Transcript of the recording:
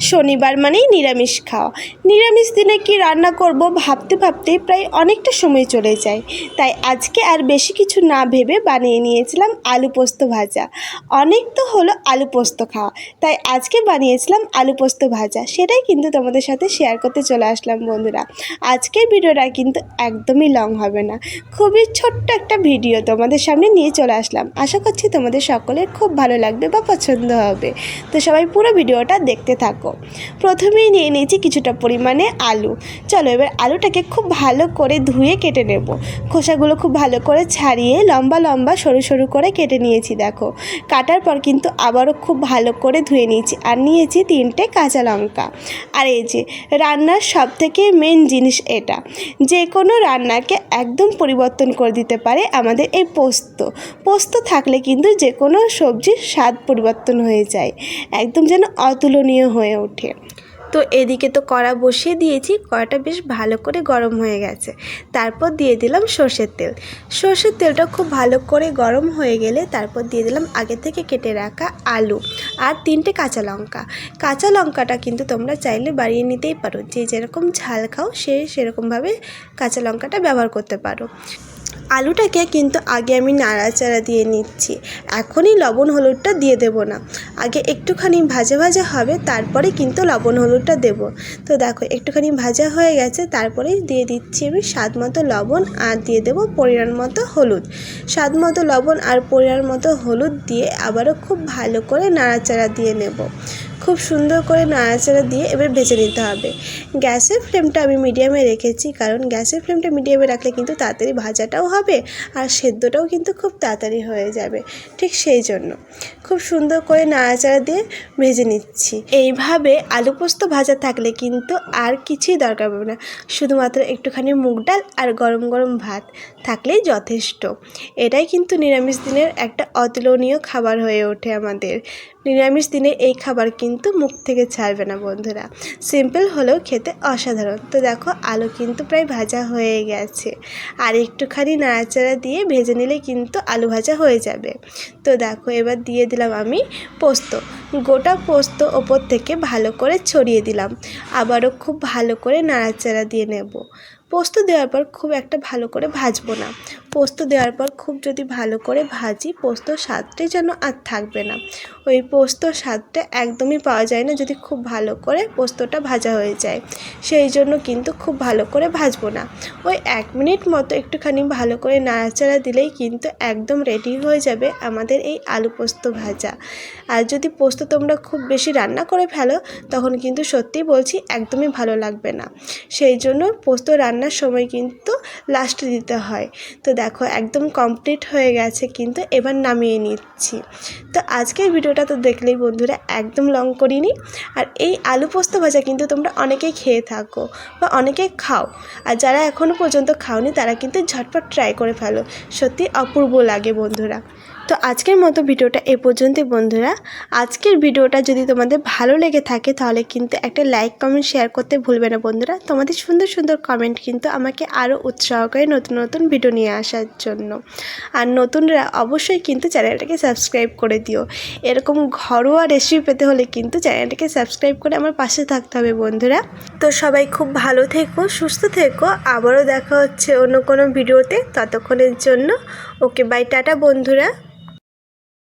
শনিবার মানেই নিরামিষ খাওয়া। নিরামিষ দিনে কি রান্না করব ভাবতে ভাবতে প্রায় অনেকটা সময় চলে যায়। তাই আজকে আর বেশি কিছু না ভেবে বানিয়ে নিয়েছিলাম আলু পোস্ত ভাজা। অনেক তো হলো আলু পোস্ত খাওয়া। তাই আজকে বানিয়েছিলাম আলু পোস্ত ভাজা। সেটাই কিন্তু তোমাদের সাথে শেয়ার করতে চলে আসলাম বন্ধুরা। আজকের ভিডিওটা কিন্তু একদমই লং হবে না। খুবই ছোট্ট একটা ভিডিও তোমাদের সামনে নিয়ে চলে আসলাম। আশা করছি তোমাদের সকলের খুব ভালো লাগবে বা পছন্দ হবে। তো সবাই পুরো ভিডিওটা দেখতে থাকো। প্রথমেই নিয়ে নিয়েছি কিছুটা পরিমাণে আলু। চলো, এবার আলুটাকে খুব ভালো করে ধুয়ে কেটে নেব। খোসাগুলো খুব ভালো করে ছাড়িয়ে লম্বা লম্বা সরু সরু করে কেটে নিয়েছি, দেখো। কাটার পর কিন্তু আবারও খুব ভালো করে ধুয়ে নিয়েছি আর নিয়েছি তিনটে কাঁচা লঙ্কা। আর এই যে, রান্নার সব থেকে মেন জিনিস এটা। যে কোনো রান্নাকে একদম পরিবর্তন করে দিতে পারে আমাদের এই পোস্ত। পোস্ত থাকলে কিন্তু যে কোনো সবজির স্বাদ পরিবর্তন হয়ে যায়। একদম যেন অতুলনীয় হয়ে ওঠে। তো এদিকে তো কড়া বসিয়ে দিয়েছি, কড়াটা বেশ ভালো করে গরম হয়ে গেছে। তারপর দিয়ে দিলাম সর্ষের তেল। সর্ষের তেলটা খুব ভালো করে গরম হয়ে গেলে তারপর দিয়ে দিলাম আগে থেকে কেটে রাখা আলু আর তিনটে কাঁচা লঙ্কা। কাঁচা লঙ্কাটা কিন্তু তোমরা চাইলে বাড়িয়ে নিতেই পারো। যে যেরকম ঝাল খাও, সে সেরকমভাবে কাঁচা লঙ্কাটা ব্যবহার করতে পারো। আলুটাকে কিন্তু আগে আমি নাড়াচাড়া দিয়ে নিচ্ছি। এখনই লবণ হলুদটা দিয়ে দেব না। আগে একটুখানি ভাজা ভাজা হবে, তারপরে কিন্তু লবণ হলুদটা দেব। তো দেখো, একটুখানি ভাজা হয়ে গেছে, তারপরে দিয়ে দিচ্ছি আমি স্বাদ মতো লবণ আর দিয়ে দেবো পরিমাণ মতো হলুদ। স্বাদ মতো লবণ আর পরিমাণ মতো হলুদ দিয়ে আবারও খুব ভালো করে নাড়াচাড়া দিয়ে নেব। খুব সুন্দর করে নাড়াচাড়া দিয়ে এবার ভেজে নিতে হবে। গ্যাসের ফ্লেমটা আমি মিডিয়ামে রেখেছি, কারণ গ্যাসের ফ্লেমটা মিডিয়ামে রাখলে কিন্তু তাড়াতাড়ি ভাজাটাও হবে আর সেদ্ধটাও কিন্তু খুব তাড়াতাড়ি হয়ে যাবে, ঠিক সেই জন্য। খুব সুন্দর করে নাড়াচাড়া দিয়ে ভেজে নিচ্ছি। এইভাবে আলু পোস্ত ভাজা থাকলে কিন্তু আর কিছুই দরকার পড়বে না, শুধুমাত্র একটুখানি মুগ ডাল আর গরম গরম ভাত থাকলেই যথেষ্ট। এটাই কিন্তু নিরামিষ দিনের একটা অতুলনীয় খাবার হয়ে ওঠে আমাদের। নিরামিষ দিনে এই খাবার কিন্তু মুখ থেকে ছাড়বে না বন্ধুরা। সিম্পল হলেও খেতে অসাধারণ। তো দেখো, আলু কিন্তু প্রায় ভাজা হয়ে গেছে। আর একটুখানি নাড়াচাড়া দিয়ে ভেজে নিলে কিন্তু আলু ভাজা হয়ে যাবে। তো দেখো, এবার দিয়ে দিলাম আমি পোস্ত। গোটা পোস্ত ওপর থেকে ভালো করে ছড়িয়ে দিলাম। আবারও খুব ভালো করে নাড়াচাড়া দিয়ে নেব। পোস্ত দেওয়ার পর খুব একটা ভালো করে ভাজবো না। পোস্ত দেওয়ার পর খুব যদি ভালো করে ভাজি, পোস্ত স্বাদটাই যেন আর থাকবে না। ওই পোস্ত স্বাদটা একদমই পাওয়া যায় না যদি খুব ভালো করে পোস্তটা ভাজা হয়ে যায়। সেই জন্য কিন্তু খুব ভালো করে ভাজবো না। ওই এক মিনিট মতো একটুখানি ভালো করে নাড়াচাড়া দিলেই কিন্তু একদম রেডি হয়ে যাবে আমাদের এই আলু পোস্ত ভাজা। আর যদি পোস্ত তোমরা খুব বেশি রান্না করে ফেলো, তখন কিন্তু সত্যিই বলছি একদমই ভালো লাগবে না। সেই জন্য পোস্ত রান্নার সময় কিন্তু লাস্টে দিতে হয়। তো দেখো, একদম কমপ্লিট হয়ে গেছে কিন্তু এবার নামিয়ে নিচ্ছি। তো আজকের ভিডিওটা তো দেখলেই বন্ধুরা একদম লং করিনি। আর এই আলু পোস্ত ভাজা কিন্তু তোমরা অনেকেই খেয়ে থাকো বা অনেকে খাও। আর যারা এখনও পর্যন্ত খাওনি, তারা কিন্তু ঝটপট ট্রাই করে ফেলো। সত্যি অপূর্ব লাগে বন্ধুরা। তো আজকের মতো ভিডিওটা এ পর্যন্তই, বন্ধুরা। আজকের ভিডিওটা যদি তোমাদের ভালো লেগে থাকে, তাহলে কিন্তু একটা লাইক, কমেন্ট, শেয়ার করতে ভুলবে না, বন্ধুরা। তোমাদের সুন্দর সুন্দর কমেন্ট কিন্তু আমাকে আরও উৎসাহ করে নতুন নতুন ভিডিও নিয়ে আসার জন্য। আর নতুনরা অবশ্যই কিন্তু চ্যানেলটাকে সাবস্ক্রাইব করে দিও। এরকম ঘরোয়া রেসিপি পেতে হলে কিন্তু চ্যানেলটাকে সাবস্ক্রাইব করে আমার পাশে থাকতে হবে, বন্ধুরা। তো সবাই খুব ভালো থেকো, সুস্থ থেকো। আবারও দেখা হচ্ছে অন্য কোনো ভিডিওতে। ততক্ষণের জন্য, ওকে বাই টাটা, বন্ধুরা।